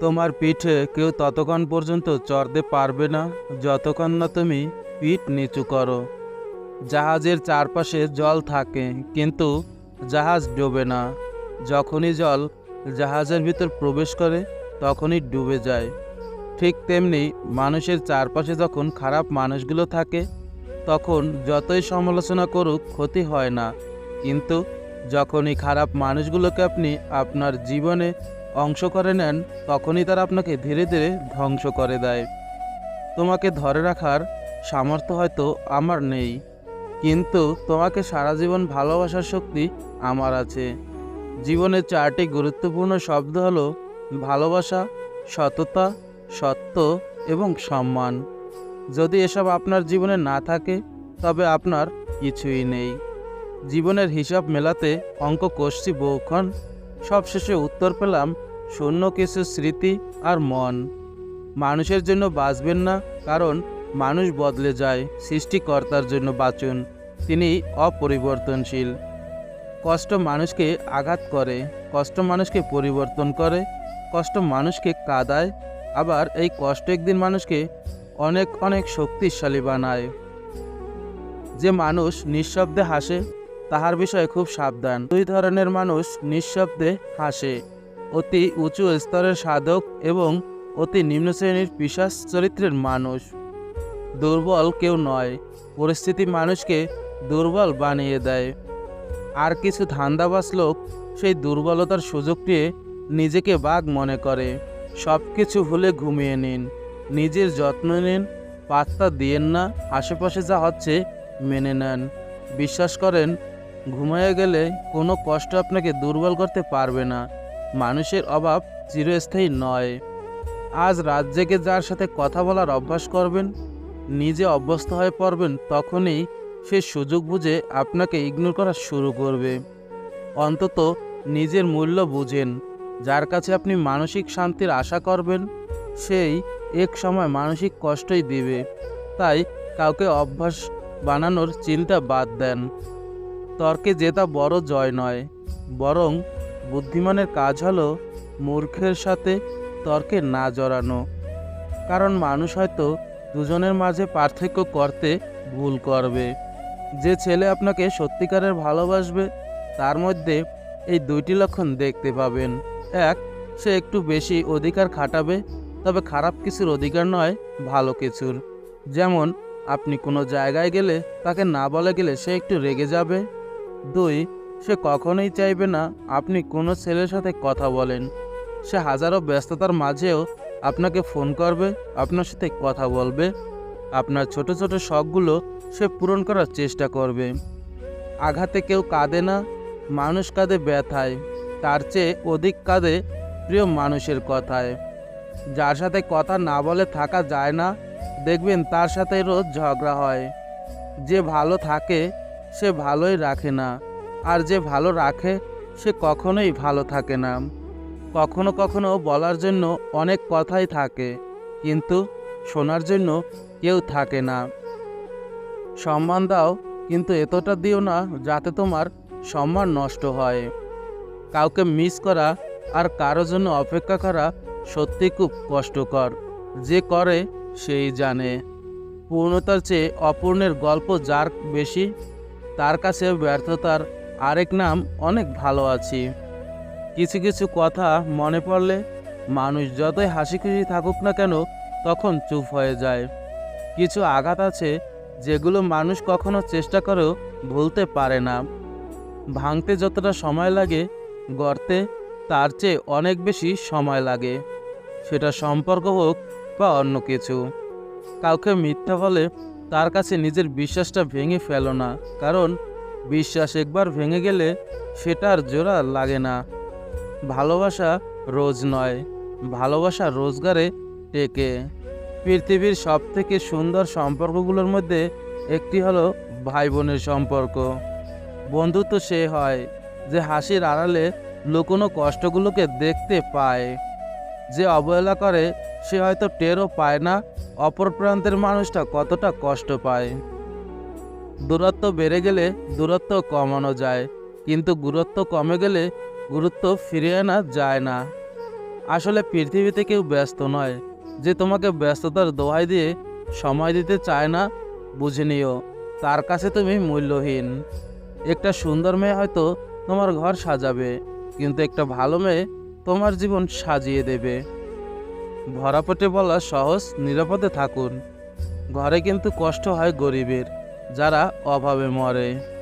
তোমার পিঠে কেউ ততক্ষণ পর্যন্ত চড়তে পারবে না, যতক্ষণ না তুমি পিঠ নিচু করো। জাহাজের চারপাশে জল থাকে, কিন্তু জাহাজ ডোবে না। যখনই জল জাহাজের ভিতর প্রবেশ করে, তখনই ডুবে যায়। ঠিক তেমনি মানুষের চারপাশে যখন খারাপ মানুষগুলো থাকে, তখন যতই সমালোচনা করুক ক্ষতি হয় না। কিন্তু যখনই খারাপ মানুষগুলোকে আপনি আপনার জীবনে অংশ করে নেন, তখনই তারা আপনাকে ধীরে ধীরে ধ্বংস করে দেয়। তোমাকে ধরে রাখার সামর্থ্য হয়তো আমার নেই, কিন্তু তোমাকে সারা জীবন ভালোবাসার শক্তি আমার আছে। জীবনের চারটি গুরুত্বপূর্ণ শব্দ হলো ভালোবাসা, সততা, সত্য এবং সম্মান। যদি এসব আপনার জীবনে না থাকে, তবে আপনার কিছুই নেই। জীবনের হিসাব মেলাতে অঙ্ক কষছি বহুক্ষণ সবশেষে উত্তর পেলাম, শূন্য কিছু স্মৃতি আর মন। মানুষের জন্য বাঁচবেন না, কারণ মানুষ বদলে যায়, সৃষ্টিকর্তার জন্য বাঁচুন, তিনি অপরিবর্তনশীল। কষ্ট মানুষকে আঘাত করে, কষ্ট মানুষকে পরিবর্তন করে, কষ্ট মানুষকে কাদায়, আবার এই কষ্ট একদিন মানুষকে অনেক অনেক শক্তিশালী বানায়। যে মানুষ নিঃশব্দে হাসে তাহার বিষয়ে খুব সাবধান। দুই ধরনের মানুষ নিঃশব্দে হাসে। অতি উঁচু স্তরের সাধক এবং অতি নিম্ন শ্রেণির পিসাস চরিত্রের মানুষ। দুর্বল কেউ নয়। পরিস্থিতি মানুষকে দুর্বল বানিয়ে দেয়। আর কিছু ধান্দাবাজ লোক সেই দুর্বলতার সুযোগ নিজেকে বাঘ মনে করে। সব কিছু ভুলে ঘুমিয়ে নিন। নিজের যত্ন নিন। পাত্তা দিয়েন না। আশেপাশে যা হচ্ছে মেনে নেন। বিশ্বাস করেন ঘুমিয়ে গেলে কোনো কষ্ট আপনাকে দুর্বল করতে পারবে না। মানুষের অভাব চিরস্থায়ী নয়। আজ রাত জেগে যার সাথে কথা বলার অভ্যাস করবেন, নিজে অভ্যস্ত হয়ে পড়বেন, তখনই সে সুযোগ বুঝে আপনাকে ইগনোর করা শুরু করবে। অন্তত নিজের মূল্য বুঝেন, যার কাছে আপনি মানসিক শান্তির আশা করবেন, সেই এক সময় মানসিক কষ্টই দিবে। তাই কাউকে অভ্যাস বানানোর চিন্তা বাদ দেন। তর্কে জেতা বড় জয় নয়, বরং বুদ্ধিমানের কাজ হলো মূর্খের সাথে তর্কে না জড়ানো। কারণ মানুষ হয়তো দুজনের মাঝে পার্থক্য করতে ভুল করবে। যে ছেলে আপনাকে সত্যিকারের ভালোবাসবে, তার মধ্যে এই দুইটি লক্ষণ দেখতে পাবেন। এক, সে একটু বেশি অধিকার খাটাবে, তবে খারাপ কিছুর অধিকার নয়, ভালো কিছুর। যেমন, আপনি কোনো জায়গায় গেলে তাকে না বলে গেলে সে একটু রেগে যাবে। দুই, সে কখনোই চাইবে না আপনি কোনো ছেলের সাথে কথা বলেন। সে হাজারো ব্যস্ততার মাঝেও আপনাকে ফোন করবে, আপনার সাথে কথা বলবে। আপনার ছোট ছোট শখগুলো সে পূরণ করার চেষ্টা করবে। আঘাতে কেউ কাঁদে না, মানুষ কাঁদে ব্যথায়, তার চেয়ে অধিক কাঁদে প্রিয় মানুষের কথায়। যার সাথে কথা না বলে থাকা যায় না, দেখবেন তার সাথে রোজ ঝগড়া হয়। যে ভালো থাকে সে ভালোই রাখে না। আর যে ভালো রাখে, সে কখনোই ভালো থাকে না। কখনো কখনো বলার জন্য অনেক কথাই থাকে, কিন্তু শোনার জন্য কেউ থাকে না। সম্মান দাও, কিন্তু এতটা দিও না যাতে তোমার সম্মান নষ্ট হয়। কাউকে মিস করা আর কারও জন্য অপেক্ষা করা সত্যি খুব কষ্টকর। যে করে, সেই জানে। পূর্ণতার চেয়ে অপূর্ণের গল্প যার বেশি তার কাছে ব্যর্থতার আরেক নাম অনেক ভালো আছি। কিছু কিছু কথা মনে পড়লে মানুষ যতই হাসি খুশি থাকুক না কেন তখন চুপ হয়ে যায়। কিছু আঘাত আছে যেগুলো মানুষ কখনো চেষ্টা করেও ভুলতে পারে না। ভাঙতে যতটা সময় লাগে, গড়তে তার চেয়ে অনেক বেশি সময় লাগে। সেটা সম্পর্ক হোক বা অন্য কিছু। কাউকে মিথ্যা বলে তার কাছে নিজের বিশ্বাসটা ভেঙে ফেলো না, কারণ বিশ্বাস একবার ভেঙে গেলে সেটা আর জোড়া লাগে না। ভালোবাসা রোজ নয়, ভালোবাসা রোজগারে টেকে। পৃথিবীর সব থেকে সুন্দর সম্পর্কগুলোর মধ্যে একটি হলো ভাই বোনের সম্পর্ক। বন্ধুত্ব সে হয় যে হাসির আড়ালে লুকোনো কষ্টগুলোকে দেখতে পায়। যে অবহেলা করে সে হয়তো টেরও পায় না অপর প্রান্তের মানুষটা কতটা কষ্ট পায়। দূরত্ব বেড়ে গেলে দূরত্ব কমানো যায়, কিন্তু গুরুত্ব কমে গেলে গুরুত্ব ফিরিয়ে আনা যায় না। আসলে পৃথিবীতে কেউ ব্যস্ত নয়, যে তোমাকে ব্যস্ততার দোহাই দিয়ে সময় দিতে চায় না, বুঝে নিও, তার কাছে তুমি মূল্যহীন। একটা সুন্দর মেয়ে হয়তো তোমার ঘর সাজাবে, কিন্তু একটা ভালো মেয়ে তোমার জীবন সাজিয়ে দেবে। ভরা পেটে বলা সহজ নিরাপদে থাকুন। ঘরে কিন্তু কষ্ট হয় গরিবের যারা অভাবে মরে।